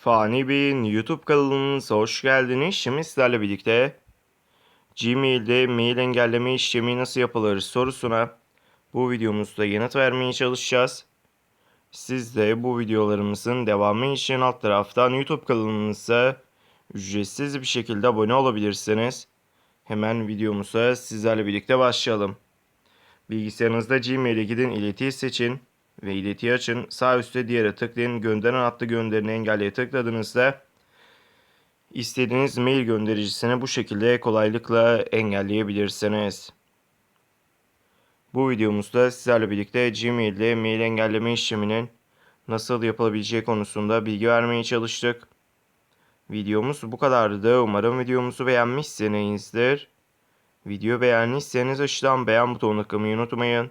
Fani Bey'in YouTube kanalımıza hoş geldiniz. Şimdi sizlerle birlikte Gmail'de mail engelleme işlemi nasıl yapılır sorusuna bu videomuzda yanıt vermeye çalışacağız. Siz de bu videolarımızın devamı için alt taraftan YouTube kanalımıza ücretsiz bir şekilde abone olabilirsiniz. Hemen videomuza sizlerle birlikte başlayalım. Bilgisayarınızda Gmail'e gidin, iletiyi seçin ve iletiyi açın. Sağ üstte diğere tıklayın. Gönderen adlı gönderini engelleye tıkladığınızda istediğiniz mail göndericisini bu şekilde kolaylıkla engelleyebilirsiniz. Bu videomuzda sizlerle birlikte Gmail'de mail engelleme işleminin nasıl yapılabileceği konusunda bilgi vermeye çalıştık. Videomuz bu kadardı. Umarım videomuzu beğenmişsinizdir. Video beğendiyseniz aşağıdan beğen butonuna tıklamayı unutmayın.